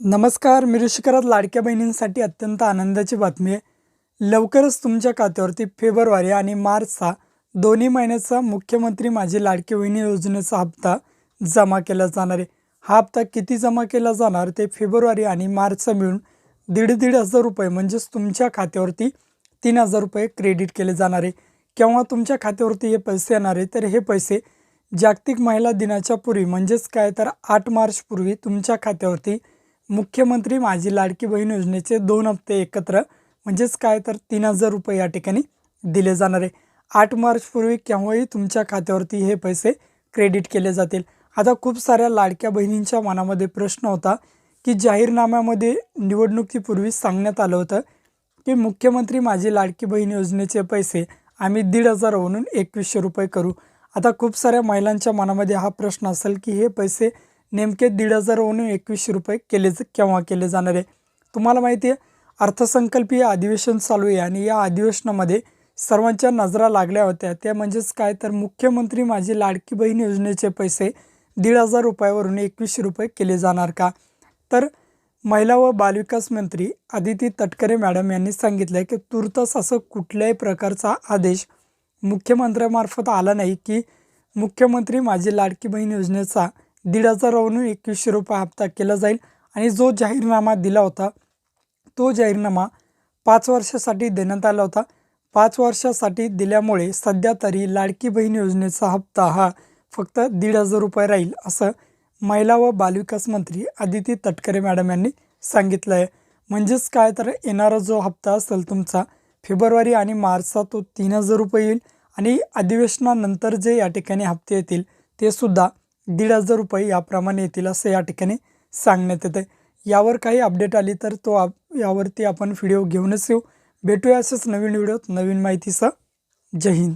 नमस्कार मी ऋषिकरात लाडक्या बहिणींसाठी अत्यंत आनंदाची बातमी आहे. लवकरच तुमच्या खात्यावरती फेब्रुवारी आणि मार्चचा दोन्ही महिन्याचा मुख्यमंत्री माझी लाडकी बहिणी योजनेचा हप्ता जमा केला जाणार आहे. हा हप्ता किती जमा केला जाणार ते फेब्रुवारी आणि मार्चचा मिळून दीड दीड हजार रुपये म्हणजेच तुमच्या खात्यावरती तीन हजार रुपये क्रेडिट केले जाणार आहे. केव्हा तुमच्या खात्यावरती हे पैसे येणार आहे तर हे पैसे जागतिक महिला दिनाच्या पूर्वी म्हणजेच काय तर आठ मार्चपूर्वी तुमच्या खात्यावरती मुख्यमंत्री माझी लाडकी बहीण योजनेचे दोन हप्ते एकत्र म्हणजेच काय तर तीन हजार रुपये या ठिकाणी दिले जाणार आहे. आठ मार्चपूर्वी केव्हाही तुमच्या खात्यावरती हे पैसे क्रेडिट केले जातील. आता खूप साऱ्या लाडक्या बहिणींच्या मनामध्ये प्रश्न होता की जाहीरनाम्यामध्ये निवडणुकीपूर्वी सांगण्यात आलं होतं की मुख्यमंत्री माझी लाडकी बहीण योजनेचे पैसे आम्ही दीड हजार म्हणून एकवीसशे रुपये करू. आता खूप साऱ्या महिलांच्या मनामध्ये हा प्रश्न असेल की हे पैसे नेमके दीड हजार एकवीसशे रुपये केले केव्हा केले जाणार आहे? तुम्हाला माहिती आहे अर्थसंकल्पीय अधिवेशन चालू आहे आणि या अधिवेशनामध्ये सर्वांच्या नजरा लागल्या होत्या. त्या म्हणजेच काय? तर मुख्यमंत्री माझी लाडकी बहीण योजनेचे पैसे दीड हजार रुपयावरून एकवीसशे रुपये केले जाणार का? तर महिला व बालविकास मंत्री आदिती तटकरे मॅडम यांनी सांगितलं आहे की तुर्तास असं कुठल्याही प्रकारचा आदेश मुख्यमंत्र्यामार्फत आला नाही की मुख्यमंत्री माझी लाडकी बहीण योजनेचा दीड हजारावरून एकवीसशे रुपये हप्ता केला जाईल. आणि जो जाहीरनामा दिला होता तो जाहीरनामा पाच वर्षासाठी देण्यात आला होता. पाच वर्षासाठी दिल्यामुळे सध्या तरी लाडकी बहीण योजनेचा हप्ता हा फक्त दीड हजार रुपये राहील असं महिला व बालविकास मंत्री आदिती तटकरे मॅडम यांनी सांगितलं आहे म्हणजेच काय? तर येणारा जो हप्ता असेल तुमचा फेब्रुवारी आणि मार्चचा तो तीन हजार रुपये येईल. आणि अधिवेशनानंतर जे या ठिकाणी हप्ते येतील ते सुद्धा दीड हजार रुपये याप्रमाणे येतील असं या ठिकाणी सांगण्यात येतं आहे यावर काही अपडेट आली तर तो आप यावरती आपण व्हिडिओ घेऊनच येऊ. भेटूया असंच नवीन व्हिडिओत नवीन माहितीसह. जय हिंद.